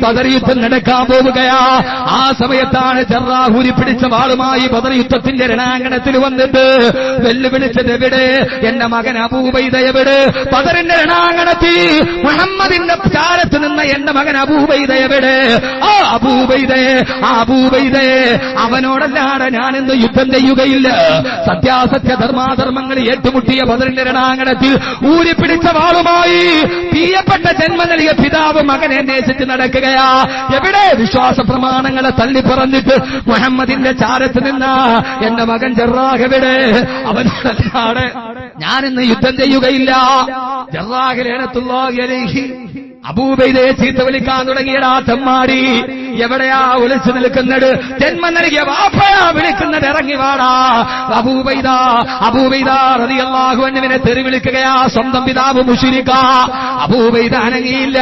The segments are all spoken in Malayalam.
ബദർ യുദ്ധം നടക്കാൻ പോവുകയാ. ആ സമയത്താണ് ജറാഹൂരി പിടിച്ച വാളുമായി ബദർ യുദ്ധത്തിന്റെ രണാങ്കണത്തിൽ വന്നിട്ട് വെല്ലുവിളിച്ചത് എവിടെ? എന്റെ മകൻ അബൂബൈദ എവിടെ ബദറിന്റെ രണാങ്കണത്തിൽ മുഹമ്മദിന്റെ ചാരത്ത് നിന്ന എന്റെ മകൻ അബൂബൈദ ആ അബൂബൈദയെ ആ അബൂബൈദയെ ഞാൻ ഇന്ന് യുദ്ധം ചെയ്യുകയില്ല. സത്യാസത്യ ധർമാധർമ്മങ്ങൾ ഏറ്റുമുട്ടിയ ബദറിന്റെ രണാങ്കണത്തിൽ ഊരിപ്പിടിച്ച വാളുമായി പ്രിയപ്പെട്ട ജന്മ നൽകിയ പിതാവ് മകനെ അന്വേഷിച്ച് നടക്കുകയാ എവിടെ വിശ്വാസ പ്രമാണങ്ങളെ തള്ളി പറഞ്ഞിട്ട് മുഹമ്മദിന്റെ ചാരത്ത് നിന്ന? എന്റെ മകൻ ജറാഹെവിടെ അവൻ ഞാനിന്ന് യുദ്ധം ചെയ്യുകയില്ല. ജറാഹിലേനത്തുള്ള അബൂബൈദയെ ചീത്ത വിളിക്കാൻ തുടങ്ങിയടാ തെമ്മാടി. എവിടെയാ ഒലിച്ചു നിൽക്കുന്നത്? ജന്മം നൽകിയ വാപ്പയാ വിളിക്കുന്നത്. ഇറങ്ങി വാടാ. അബൂബൈദ അബൂബൈദ റതിയല്ലാഹുവിനെ തെറി വിളിക്കുകയാ സ്വന്തം പിതാവ് മുഷിരിക്ക അബൂബൈദ അനങ്ങിയില്ല.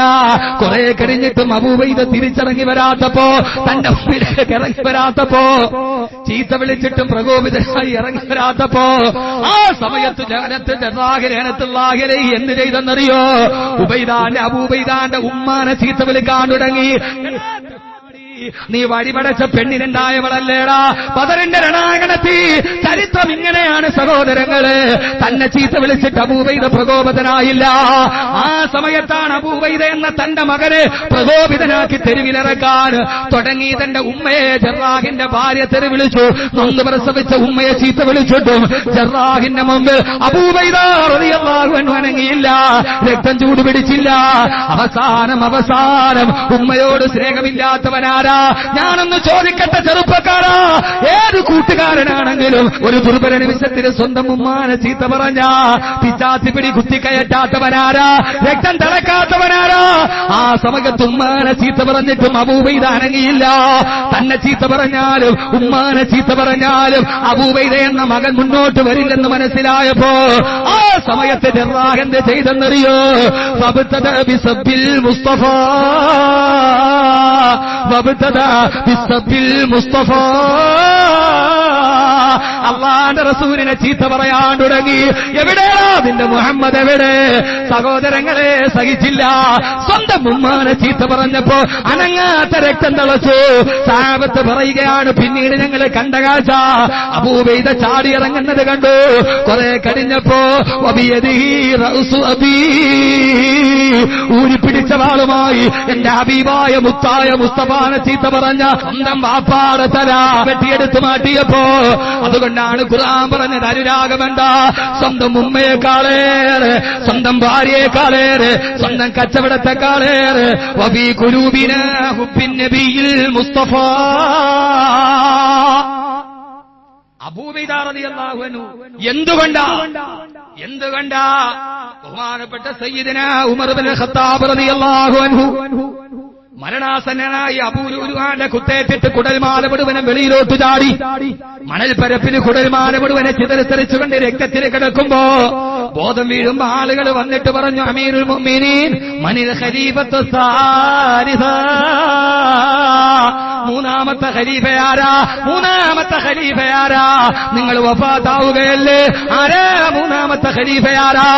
കുറെ കഴിഞ്ഞിട്ടും അബൂബൈദ തിരിച്ചിറങ്ങി വരാത്തപ്പോ തന്റെ മുമ്പിലേക്ക് ഇറങ്ങി വരാത്തപ്പോ ചീത്ത വിളിച്ചിട്ടും പ്രകോപിതനായി ഇറങ്ങി വരാത്തപ്പോ ആ സമയത്ത് ജനാഹിരേനത്തുള്ളാഹിരെ എന്ത് ചെയ്തെന്നറിയോ? ഉബൈദാന്റെ അബൂബൈദാന്റെ ഉമ്മാനെ ചീത്ത വിളിക്കാൻ തുടങ്ങി. നീ വഴിപടച്ച പെണ്ണിനുണ്ടായവളല്ലേടാ പതറിന്റെ രണാകണത്തി ചരിത്രം ഇങ്ങനെയാണ് സഹോദരങ്ങൾ. തന്നെ ചീത്ത വിളിച്ചിട്ട് അബൂബൈദ പ്രകോപിതനായില്ല. ആ സമയത്താണ് അബൂബൈദ എന്ന തന്റെ മകനെ പ്രകോപിതനാക്കി തെരുവിലിറക്കാൻ തുടങ്ങി. തന്റെ ഉമ്മയെ ജറാഹിന്റെ ഭാര്യ തെരു വിളിച്ചു പ്രസവിച്ച ഉമ്മയെ ചീത്ത വിളിച്ചിട്ടും ജറാഹിന്റെ മുമ്പ് അബൂബൈദ റളിയല്ലാഹു രക്തം ചൂടുപിടിച്ചില്ല. അവസാനം അവസാനം ഉമ്മയോട് സ്നേഹമില്ലാത്തവനാരാ? ഞാനൊന്ന് ചോദിക്കട്ടെ ചെറുപ്പക്കാരാ. ഏത് കൂട്ടുകാരനാണെങ്കിലും ഒരു ദുർബല നിമിഷത്തിന് സ്വന്തം ഉമ്മാനെ ചീത്ത പറഞ്ഞ പിച്ചാത്തി പിടി കുത്തിക്കയറ്റാത്തവനാരാ രക്തം തിളക്കാത്തവനാരാ. ആ സമയത്ത് ഉമ്മാനെ ചീത്ത പറഞ്ഞിട്ടും അബൂബൈദ അനങ്ങിയില്ല. തന്നെ ചീത്ത പറഞ്ഞാലും ഉമ്മാനെ ചീത്ത പറഞ്ഞാലും അബൂബൈദ എന്ന മകൻ മുന്നോട്ട് വരില്ലെന്ന് മനസ്സിലായപ്പോ ആ സമയത്ത് ജറാഹന്റെ ചെയ്തെന്നറിയോ? ബിസബ്ബിൽ മുസ്തഫ. വബുത്തദ ബിസബ്ബിൽ മുസ്തഫ. അള്ളാന്റെ റസൂലിനെ ചീത്ത പറയാൻ തുടങ്ങി. എവിടെയാ നിന്റെ മുഹമ്മദ്? എവിടെ? സഹോദരങ്ങളെ സഹിച്ചില്ല. സ്വന്തം ഉമ്മാനെ ചീത്ത പറഞ്ഞപ്പോ അനങ്ങാത്ത രക്തം തളച്ചു. സാപത്ത് പറയുകയാണ് പിന്നീട് ഞങ്ങൾ കണ്ട കാഴ്ച. അപൂപെയ്ത ചാടി ഇറങ്ങുന്നത് കണ്ടു. കുറെ അബീ. ഊരിപ്പിടിച്ച വാളുമായി എന്റെ ഹബീബായ മുത്തായ മുസ്തഫാനെ ചീത്ത പറഞ്ഞ സ്വന്തം വാപ്പാടെ തല വെട്ടിയെടുത്ത് മാറ്റിയപ്പോ അതുകൊണ്ടാണ് ഖുർആൻ പറഞ്ഞത് അനുരാഗമെന്ത? സ്വന്തം ഉമ്മയെക്കാളേറെ സ്വന്തം ഭാര്യയെക്കാളേറെ സ്വന്തം കച്ചവടത്തെക്കാളേറെ. വബി കുരൂബിന് ഹുബിൻ നബിയിൽ മുസ്തഫ. അബൂബൈദാറിയാഹുവനു എന്തുകൊണ്ടാ? എന്തുകൊണ്ടാ? ബഹുമാനപ്പെട്ട സയ്യിദിന ഉമർ ബിൻ ഖത്താബ് റളിയല്ലാഹു അൻഹു മരണാസന്നനായി അബൂലുരുവാന്റെ കുത്തേറ്റിട്ട് കുടൽമാല മുഴുവനും വെളിയിലോട്ട് ചാടി. മണൽപ്പരപ്പിന് കുടൽമാല മുഴുവനെ ചിതറിത്തെറിച്ചുകൊണ്ട് രക്തത്തിൽ കിടക്കുമ്പോ ബോധം വീഴുമ്പോ ആളുകൾ വന്നിട്ട് പറഞ്ഞു അമീരുൽ മുഅ്മിനീൻ മനിൽ ഖലീഫത്ത് സാരിസ. മൂന്നാമത്തെ ഖലീഫയാരാ മൂന്നാമത്തെ ഖലീഫയാരാ നിങ്ങൾ വഫാത്താവുകയല്ലേ? ആരാ മൂന്നാമത്തെ ഖലീഫയാരാ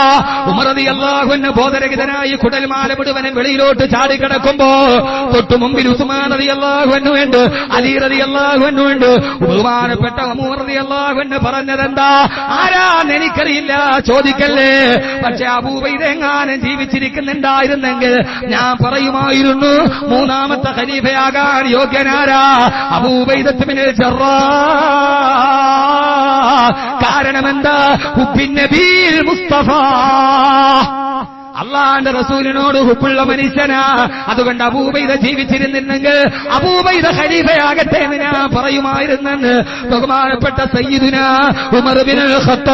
ഉമറതി റളിയല്ലാഹുവിന് ബോധരഹിതനായി കുടൽമാല മുഴുവനും വെളിയിലോട്ട് ചാടിക്കിടക്കുമ്പോ തൊട്ടു മുമ്പിൽ ഉസ്മാൻ റളിയല്ലാഹു ഉണ്ട് അലി റളിയല്ലാഹു ഉണ്ട്. ബഹുമാനപ്പെട്ട ഉമർ റളിയല്ലാഹു പറഞ്ഞതെന്താ? ആരാ എനിക്കറിയില്ല ചോദിക്കല്ലേ? പക്ഷെ അബൂബൈതെങ്ങാനും ജീവിച്ചിരിക്കുന്നുണ്ടായിരുന്നെങ്കിൽ ഞാൻ പറയുമായിരുന്നു മൂന്നാമത്തെ ഖലീഫയാകാൻ യോഗ്യനാരാ അബൂബൈദത്തുമിന് കാരണമെന്താ? ഹുബിൻ നബീൽ മുസ്തഫ. അള്ളാന്റെ റസൂലിനോട് ഹുപ്പുള്ള മനുഷ്യനാ. അതുകൊണ്ട് അബൂബൈദ ജീവിച്ചിരുന്നില്ലെങ്കിൽ അബൂബൈദ ഖലീഫയാകട്ടെ എന്ന് ഞാൻ പറയുമായിരുന്നെന്ന് ബഹുമാനപ്പെട്ട സയ്യിദിന ഉമർ ബിൻ ഖത്താബ്.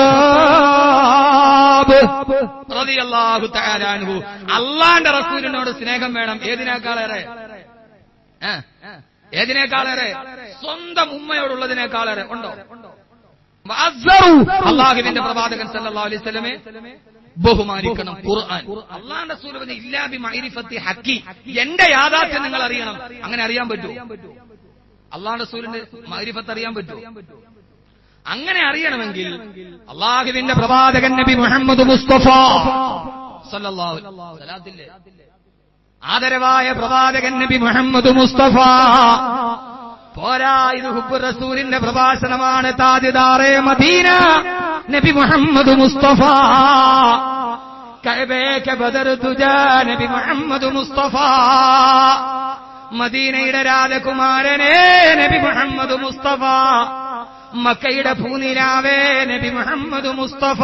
അള്ളാന്റെ റസൂലിനോട് സ്നേഹം വേണം. ഏതിനേക്കാളേറെ? ഏതിനേക്കാളേറെ? സ്വന്തം ഉമ്മയോടുള്ളതിനേക്കാളേറെ. ഉണ്ടോ. അള്ളാഹുവിന്റെ പ്രവാചകൻ സല്ലല്ലാഹു അലൈഹി വസല്ലമെ ബഹുമാനിക്കണം ഖുർആൻ. അള്ളാന്റെ സൂര്യന് ഇല്ലാബി മൈരിഫത്തി ഹക്കി. എന്റെ യാഥാർത്ഥ്യം നിങ്ങൾ അറിയണം. അങ്ങനെ അറിയാൻ പറ്റൂ അള്ളാന്റെ സൂര്യന്റെ മൈരിഫത്ത് അറിയാൻ പറ്റൂ അങ്ങനെ അറിയണമെങ്കിൽ അള്ളാഹുവിന്റെ പ്രവാചകൻ നബി മുഹമ്മദ് മുസ്തഫ സല്ലല്ലാഹു അലൈഹി വസല്ലം. ആദരവായ പ്രവാചകൻ നബി മുഹമ്മദ് മുസ്തഫ. പോരാ ഇത് ഹുബ് റസൂലിന്റെ പ്രഭാഷണമാണ്. താജിദാറെ മദീന നബി മുഹമ്മദ് മുസ്തഫ. കഅബേക ബദർ തുജാ നബി മുഹമ്മദ് മുസ്തഫ. മദീനയുടെ രാജകുമാരനെ നബി മുഹമ്മദ് മുസ്തഫ. മക്കയുടെ ഭൂനിലാവേ നബി മുഹമ്മദ് മുസ്തഫ.